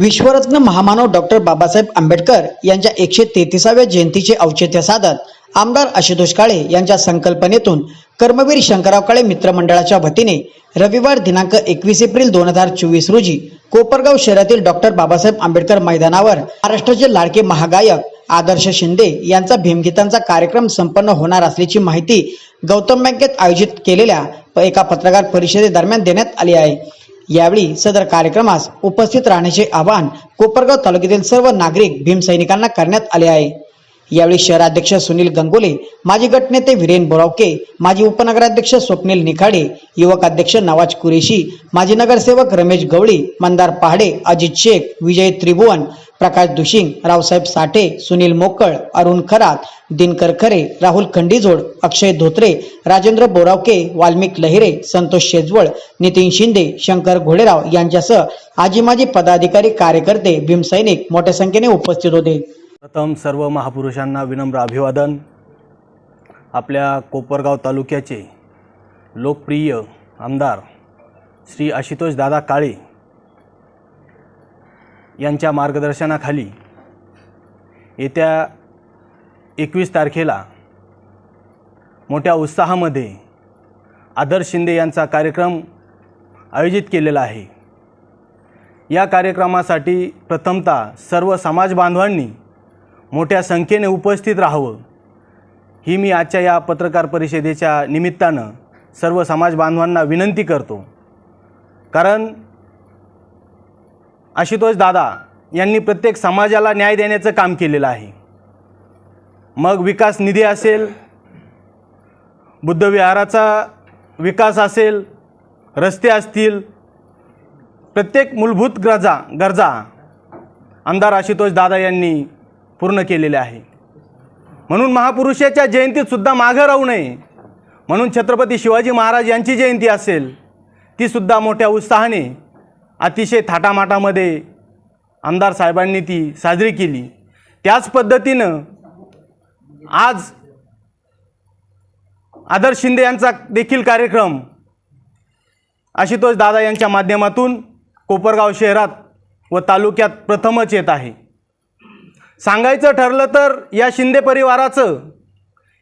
विश्वरत्न महामानव डॉक्टर बाबासाहेब आंबेडकर यांच्या एकशे तेहतीसाव्या जयंतीचे औचित्य साधत आमदार आशुतोष काळे यांच्या संकल्पनेतून कर्मवीर शंकरराव काळे मित्रमंडळाच्या वतीने रविवार दिनांक एकवीस एप्रिल दोन हजार चोवीस रोजी कोपरगाव शहरातील डॉक्टर बाबासाहेब आंबेडकर मैदानावर महाराष्ट्राचे लाडके महागायक आदर्श शिंदे यांचा भीमगीतांचा कार्यक्रम संपन्न होणार असल्याची माहिती गौतम बँकेत आयोजित केलेल्या एका पत्रकार परिषदेदरम्यान देण्यात आली आहे. यावेळी सदर कार्यक्रमास उपस्थित राहण्याचे आवाहन कोपरगाव तालुक्यातील सर्व नागरिक भीमसैनिकांना करण्यात आले आहे. यावेळी शहराध्यक्ष सुनील गंगोले माजी गटनेते विरेन बोरावके माजी उपनगराध्यक्ष स्वप्नील निखाडे युवक अध्यक्ष नवाज कुरेशी माजी नगरसेवक रमेश गवळी मंदार पहाडे अजित शेख विजय त्रिभुवन प्रकाश दुशिंग रावसाहेब साठे सुनील मोकळ अरुण खरात दिनकर खरे राहुल खंडीजोड अक्षय धोत्रे राजेंद्र बोरावके वाल्मिक लहिरे संतोष शेजवळ नितीन शिंदे शंकर घोडेराव यांच्यासह आजी माजी पदाधिकारी कार्यकर्ते भीमसैनिक मोठ्या संख्येने उपस्थित होते. प्रथम सर्व महापुरुषांना विनम्र अभिवादन. आपल्या कोपरगाव तालुक्याचे लोकप्रिय आमदार श्री आशुतोष दादा काळे यांच्या मार्गदर्शनाखाली येत्या एकवीस तारखेला मोठ्या उत्साहामध्ये आदर्श शिंदे यांचा कार्यक्रम आयोजित केलेला आहे. या कार्यक्रमासाठी प्रथमतः सर्व समाज बांधवांनी मोठ्या संख्येने उपस्थित राहावं. ही मी आजच्या या पत्रकार परिषदेच्या निमित्तानं सर्व समाज बांधवांना विनंती करतो. कारण आशुतोष दादा यांनी प्रत्येक समाजाला न्याय देण्याचं काम केलेलं आहे. मग विकास निधी असेल बुद्धविहाराचा विकास असेल रस्ते असतील प्रत्येक मूलभूत गरजा गरजा आमदार आशुतोष दादा यांनी पूर्ण केलेले आहे. म्हणून महापुरुषाच्या जयंतीत सुद्धा मागं राहू नये. म्हणून छत्रपती शिवाजी महाराज यांची जयंती असेल तीसुद्धा मोठ्या उत्साहाने अतिशय थाटामाटामध्ये आमदार साहेबांनी ती साजरी केली. त्याच पद्धतीनं आज आदर्श शिंदे यांचा देखील कार्यक्रम आशुतोष दादा यांच्या माध्यमातून कोपरगाव शहरात व तालुक्यात प्रथमच येत आहे. सांगायचं ठरलं तर या शिंदे परिवाराचं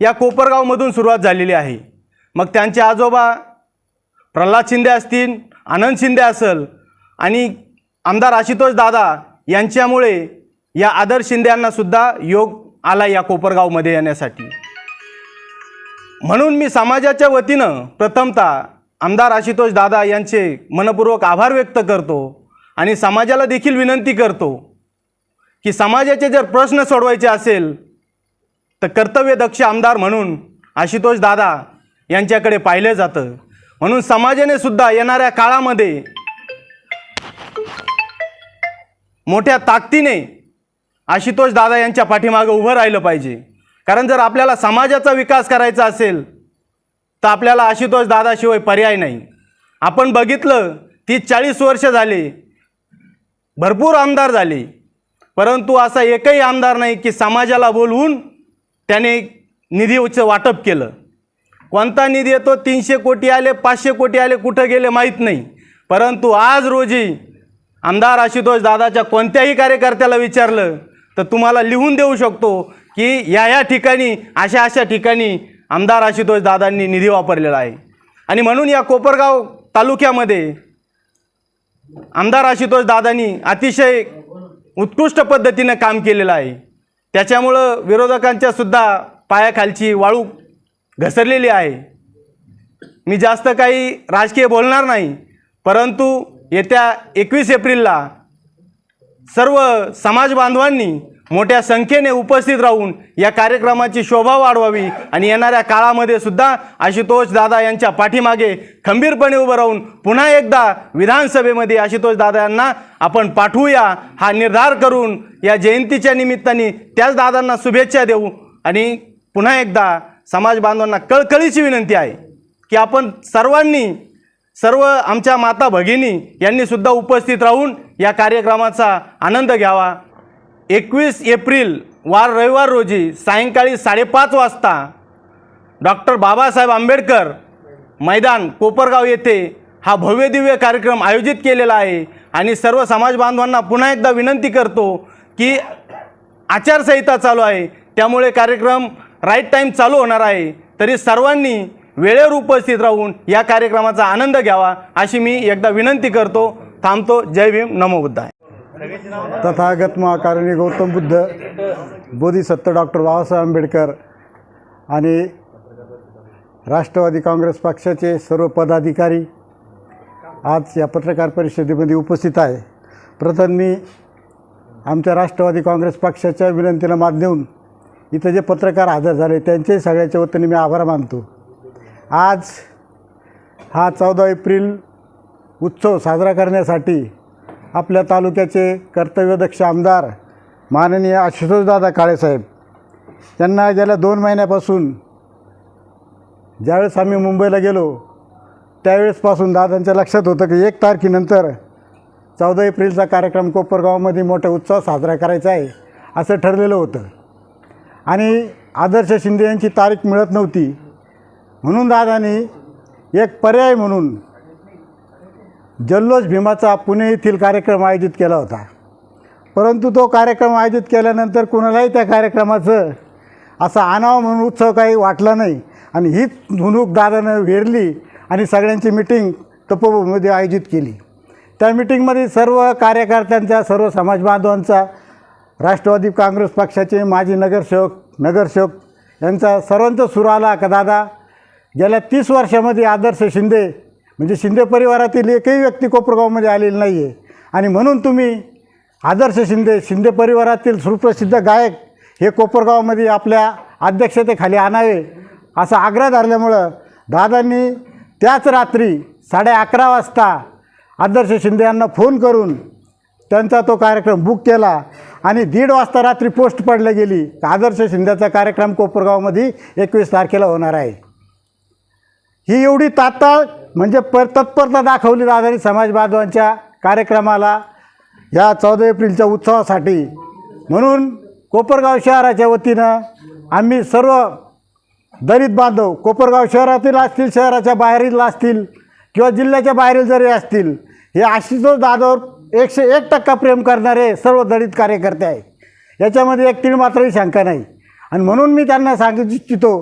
या कोपरगावमधून सुरुवात झालेली आहे. मग त्यांचे आजोबा प्रल्हाद शिंदे असतील आनंद शिंदे असेल आणि आमदार आशुतोष दादा यांच्यामुळे या आदर शिंदे यांनासुद्धा योग आला या कोपरगावमध्ये येण्यासाठी. म्हणून मी समाजाच्या वतीनं प्रथमतः आमदार आशुतोष दादा यांचे मनपूर्वक आभार व्यक्त करतो आणि समाजाला देखील विनंती करतो की समाजाचे जर प्रश्न सोडवायचे असेल तर कर्तव्यदक्ष आमदार म्हणून आशुतोष दादा यांच्याकडे पाहिलं जातं. म्हणून समाजाने सुद्धा येणाऱ्या काळामध्ये मोठ्या ताकदीने आशुतोष दादा यांच्या पाठीमागं उभं राहिलं पाहिजे. कारण जर आपल्याला समाजाचा विकास करायचा असेल तर आपल्याला आशुतोष दादाशिवाय पर्याय नाही. आपण बघितलं तीस चाळीस वर्ष झाले भरपूर आमदार झाले. परंतु असा एकही आमदार नाही की समाजाला बोलवून त्याने निधीचं वाटप केलं. कोणता निधी येतो? तीनशे कोटी आले पाचशे कोटी आले कुठं गेले माहीत नाही. परंतु आज रोजी आमदार आशुतोष दादाच्या कोणत्याही कार्यकर्त्याला विचारलं तर तुम्हाला लिहून देऊ शकतो की या या ठिकाणी अशा अशा ठिकाणी आमदार आशुतोष दादांनी निधी वापरलेला आहे. आणि म्हणून या कोपरगाव तालुक्यामध्ये आमदार आशुतोष दादांनी अतिशय उत्कृष्ट पद्धतीनं काम केलेलं आहे. त्याच्यामुळं विरोधकांच्या सुद्धा पायाखालची वाळू घसरलेली आहे. मी जास्त काही राजकीय बोलणार नाही परंतु येत्या एकवीस एप्रिलला सर्व समाज बांधवांनी मोठ्या संख्येने उपस्थित राहून या कार्यक्रमाची शोभा वाढवावी आणि येणाऱ्या काळामध्ये सुद्धा आशुतोष दादा यांच्या पाठीमागे खंबीरपणे उभं राहून पुन्हा एकदा विधानसभेमध्ये आशुतोष दादा यांना आपण पाठवूया. हा निर्धार करून या जयंतीच्या निमित्ताने त्याच दादांना शुभेच्छा देऊ आणि पुन्हा एकदा समाज बांधवांना कळकळीची विनंती आहे की आपण सर्वांनी सर्व आमच्या माता भगिनी यांनीसुद्धा उपस्थित राहून या कार्यक्रमाचा आनंद घ्यावा. एकवीस एप्रिल वार रविवार रोजी सायंकाळी साडेपाच वाजता डॉक्टर बाबासाहेब आंबेडकर मैदान कोपरगाव येथे हा भव्यदिव्य कार्यक्रम आयोजित केलेला आहे. आणि सर्व समाज बांधवांना पुन्हा एकदा विनंती करतो की आचारसंहिता चालू आहे. त्यामुळे कार्यक्रम राईट टाईम चालू होणार आहे. तरी सर्वांनी वेळेवर उपस्थित राहून या कार्यक्रमाचा आनंद घ्यावा अशी मी एकदा विनंती करतो. थांबतो. जय भीम. नमो बुद्धाय. तथागत महाकारणी गौतम बुद्ध बोधिसत्व डॉक्टर बाबासाहेब आंबेडकर आणि राष्ट्रवादी काँग्रेस पक्षाचे सर्व पदाधिकारी आज या पत्रकार परिषदेमध्ये उपस्थित आहे. प्रथम मी आमच्या राष्ट्रवादी काँग्रेस पक्षाच्या विनंतीला मात देऊन इथं जे पत्रकार हजर झाले त्यांचे सगळ्याच्या वतीने मी आभार मानतो. आज हा चौदा एप्रिल उत्सव साजरा करण्यासाठी आपल्या तालुक्याचे कर्तव्यदक्ष आमदार माननीय आशुतोषदादा काळेसाहेब त्यांना गेल्या दोन महिन्यापासून ज्यावेळेस आम्ही मुंबईला गेलो त्यावेळेसपासून दादांच्या लक्षात होतं की एक तारखेनंतर चौदा एप्रिलचा कार्यक्रम कोपरगावमध्ये मोठा उत्सव साजरा करायचा आहे असं ठरलेलं होतं. आणि आदर्श शिंदे यांची तारीख मिळत नव्हती म्हणून दादानी एक पर्याय म्हणून जल्लोष भीमाचा पुणे येथील कार्यक्रम आयोजित केला होता. परंतु तो कार्यक्रम आयोजित केल्यानंतर कुणालाही त्या कार्यक्रमाचं असा आणावा म्हणून उत्सव काही वाटला नाही आणि हीच धुणूक दादानं वेरली आणि सगळ्यांची मिटिंग तपोभूमीमध्ये आयोजित केली. त्या मिटिंगमध्ये सर्व कार्यकर्त्यांचा सर्व समाज बांधवांचा राष्ट्रवादी काँग्रेस पक्षाचे माजी नगरसेवक नगरसेवक यांचा सर्वांचा सुर आला का दादा? गेल्या तीस वर्षामध्ये आदर्श शिंदे म्हणजे शिंदे परिवारातील एकही व्यक्ती कोपरगावमध्ये आलेली नाही आहे आणि म्हणून तुम्ही आदर्श शिंदे शिंदे परिवारातील सुप्रसिद्ध गायक हे कोपरगावमध्ये आपल्या अध्यक्षतेखाली आणावे असा आग्रह धरल्यामुळं दादांनी त्याच रात्री साडे अकरा वाजता आदर्श शिंदे यांना फोन करून त्यांचा तो कार्यक्रम बुक केला आणि दीड वाजता रात्री पोस्ट पडल्या गेली. आदर्श शिंदेचा कार्यक्रम कोपरगावमध्ये एकवीस तारखेला होणार आहे. ही एवढी तात्काळ म्हणजे पर तत्परता दाखवली दादानी समाज बांधवांच्या कार्यक्रमाला या चौदा एप्रिलच्या उत्सवासाठी. म्हणून कोपरगाव शहराच्या वतीनं आम्ही सर्व दलित बांधव कोपरगाव शहरातील असतील शहराच्या बाहेरील असतील किंवा जिल्ह्याच्या बाहेरील जरी असतील हे आशिषोष दादावर एकशे एक टक्का प्रेम करणारे सर्व दलित कार्यकर्ते आहे याच्यामध्ये एक तीळ मात्रही शंका नाही. आणि म्हणून मी त्यांना सांगू इच्छितो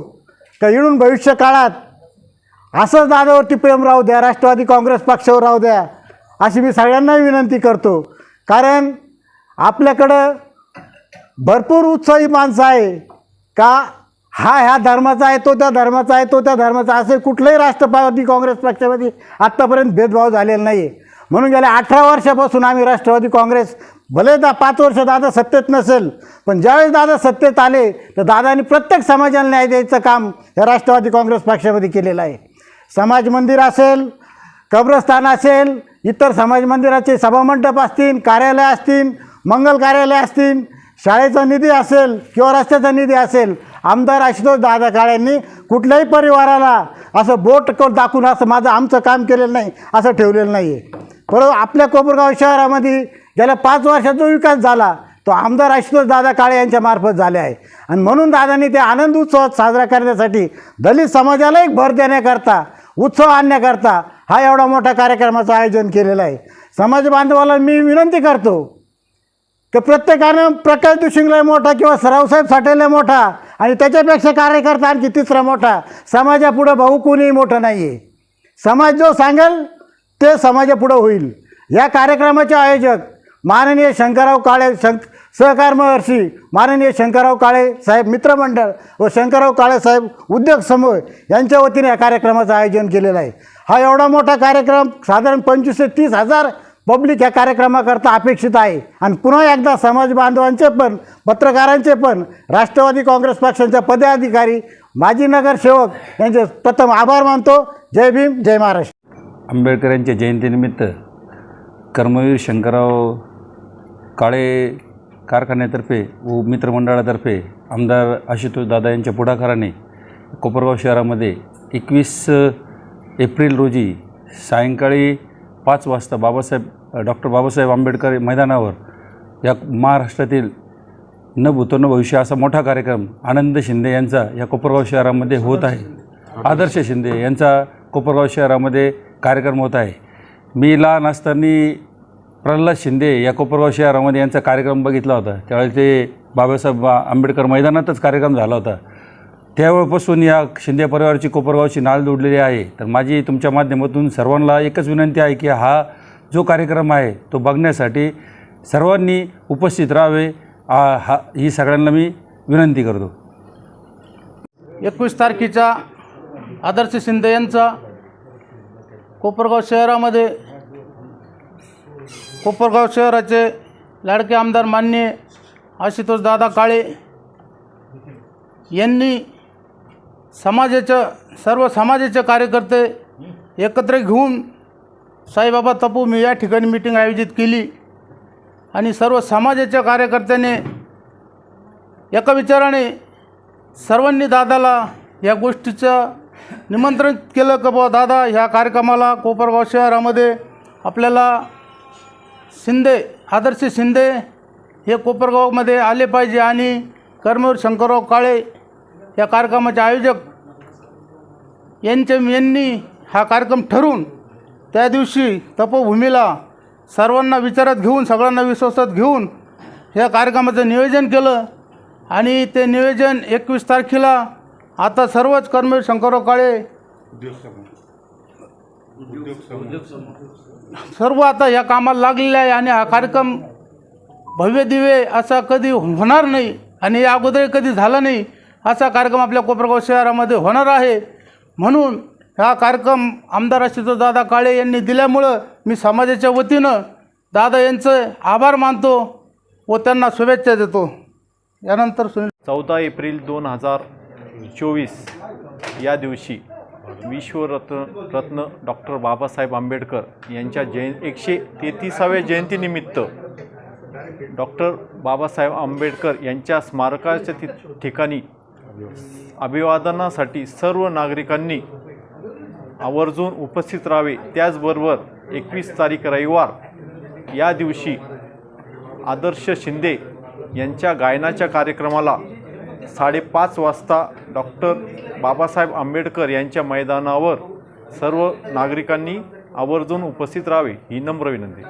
का येऊन भविष्य काळात असंच दादावरती प्रेम राहू द्या राष्ट्रवादी काँग्रेस पक्षावर राहू द्या अशी मी सगळ्यांना विनंती करतो. कारण आपल्याकडं भरपूर उत्साही माणसं आहे. का हा ह्या धर्माचा आहे तो त्या धर्माचा आहे तो त्या धर्माचा असे कुठलंही राष्ट्रवादी काँग्रेस पक्षामध्ये आत्तापर्यंत भेदभाव झालेला नाही. आहे म्हणून गेल्या अठरा वर्षापासून आम्ही राष्ट्रवादी काँग्रेस भले दा पाच वर्ष दादा सत्तेत नसेल पण ज्यावेळेस दादा सत्तेत आले तर दादांनी प्रत्येक समाजाला न्याय द्यायचं काम या राष्ट्रवादी काँग्रेस पक्षामध्ये केलेलं आहे. समाज मंदिर असेल कब्रस्थान असेल इतर समाज मंदिराचे सभामंडप असतील कार्यालय असतील मंगल कार्यालय असतील शाळेचा निधी असेल किंवा रस्त्याचा निधी असेल आमदार आशुतोष दादा काळ्यांनी कुठल्याही परिवाराला असं बोट दाखवून असं माझं आमचं काम केलेलं नाही असं ठेवलेलं नाही आहे परंतु आपल्या कोपरगाव शहरामध्ये गेल्या पाच वर्षात जो विकास झाला तो आमदार आशुतोष दादा काळे यांच्या मार्फत झाले आहे. आणि म्हणून दादांनी ते आनंद उत्सव साजरा करण्यासाठी दलित समाजाला एक भर देण्याकरता उत्सव आणण्याकरता हा एवढा मोठा कार्यक्रमाचं आयोजन केलेलं आहे. समाज बांधवाला मी विनंती करतो की प्रत्येकानं प्रकाश दुशिंगला मोठा किंवा रावसाहेब साठेला मोठा आणि त्याच्यापेक्षा कार्यकर्ता आणखी तिसरा मोठा. समाजापुढं भाऊ कोणीही मोठं नाही आहे समाज जो सांगेल ते समाजापुढं होईल. या कार्यक्रमाचे आयोजक माननीय शंकरराव काळे शंक सहकार महर्षी माननीय शंकरराव काळे साहेब मित्रमंडळ व शंकरराव काळे साहेब उद्योग समूह यांच्या वतीने या कार्यक्रमाचं आयोजन केलेलं आहे. हा एवढा मोठा कार्यक्रम साधारण पंचवीस ते तीस हजार पब्लिक या कार्यक्रमाकरता अपेक्षित आहे. आणि पुन्हा एकदा समाज बांधवांचे पण पत्रकारांचे पण राष्ट्रवादी काँग्रेस पक्षांच्या पदाधिकारी माजी नगरसेवक यांचे प्रथम आभार मानतो. जय भीम जय महाराष्ट्र. आंबेडकर यांच्या जयंतीनिमित्त कर्मवीर शंकरराव काळे कारखान्यातर्फे व मित्रमंडळातर्फे आमदार आशुतोष दादा यांच्या पुढाकाराने कोपरगाव शहरामध्ये एकवीस एप्रिल रोजी सायंकाळी पाच वाजता बाबासाहेब डॉक्टर बाबासाहेब आंबेडकर मैदानावर या महाराष्ट्रातील न भूतो न भविष्य असा मोठा कार्यक्रम आनंद शिंदे यांचा या कोपरगाव शहरामध्ये होत आहे. आदर्श शिंदे यांचा कोपरगाव शहरामध्ये कार्यक्रम होत आहे. मी लहान असताना प्रल्हाद शिंदे या कोपरगाव शहरामध्ये यांचा कार्यक्रम बघितला होता. त्यावेळेस ते बाबासाहेब आंबेडकर मैदानातच कार्यक्रम झाला होता. त्यावेळेपासून या शिंदे परिवाराची कोपरगावची नाळ जोडलेली आहे. तर माझी तुमच्या माध्यमातून सर्वांना एकच विनंती आहे की हा जो कार्यक्रम आहे तो बघण्यासाठी सर्वांनी उपस्थित राहावे. हा ही सगळ्यांना मी विनंती करतो. एकवीस तारखेचा आदर्श शिंदे यांचा कोपरगाव शहरामध्ये कोपरगाव शहराचे लाडके आमदार मान्य आशुतोष दादा काळे यांनी समाजाच्या सर्व समाजाचे कार्यकर्ते एकत्र घेऊन साईबाबा तपू मी या ठिकाणी मीटिंग आयोजित केली आणि सर्व समाजाच्या कार्यकर्त्याने एका विचाराने सर्वांनी दादाला या गोष्टीचं निमंत्रण केलं का बुवा दादा ह्या कार्यक्रमाला कोपरगाव शहरामध्ये आपल्याला शिंदे आदर्श शिंदे हे कोपरगावमध्ये आले पाहिजे आणि कर्मवीर शंकरराव काळे या कार्यक्रमाचे आयोजक यांच्या यांनी हा कार्यक्रम ठरवून त्या दिवशी तपोभूमीला सर्वांना विचारात घेऊन सगळ्यांना विश्वासात घेऊन या कार्यक्रमाचं नियोजन केलं. आणि ते नियोजन एकवीस तारखेला आता सर्वच कर्मवीर शंकरराव काळे सर्व आता या कामाला लागलेले आहे आणि हा कार्यक्रम भव्य दिवे असा कधी होणार नाही आणि या अगोदर कधी झाला नाही असा कार्यक्रम आपल्या कोपरगाव शहरामध्ये होणार आहे. म्हणून हा कार्यक्रम आमदार आशुतोष दादा काळे यांनी दिल्यामुळं मी समाजाच्या वतीनं दादा यांचं आभार मानतो व त्यांना शुभेच्छा देतो. यानंतर सुनील चौदा एप्रिल दोन हजार चोवीस या दिवशी विश्वरत्न रत्न डॉक्टर बाबासाहेब आंबेडकर यांच्या जयं एकशे तेहतीसाव्या जयंतीनिमित्त डॉक्टर बाबासाहेब आंबेडकर यांच्या स्मारकाच्या ति ठिकाणी अभिवादनासाठी सर्व नागरिकांनी आवर्जून उपस्थित राहावे. त्याचबरोबर एकवीस तारीख रविवार या दिवशी आदर्श शिंदे यांच्या गायनाच्या कार्यक्रमाला साडेपाच वाजता डॉक्टर बाबासाहेब आंबेडकर यांच्या मैदानावर सर्व नागरिकांनी आवर्जून उपस्थित राहावे ही नम्र विनंती.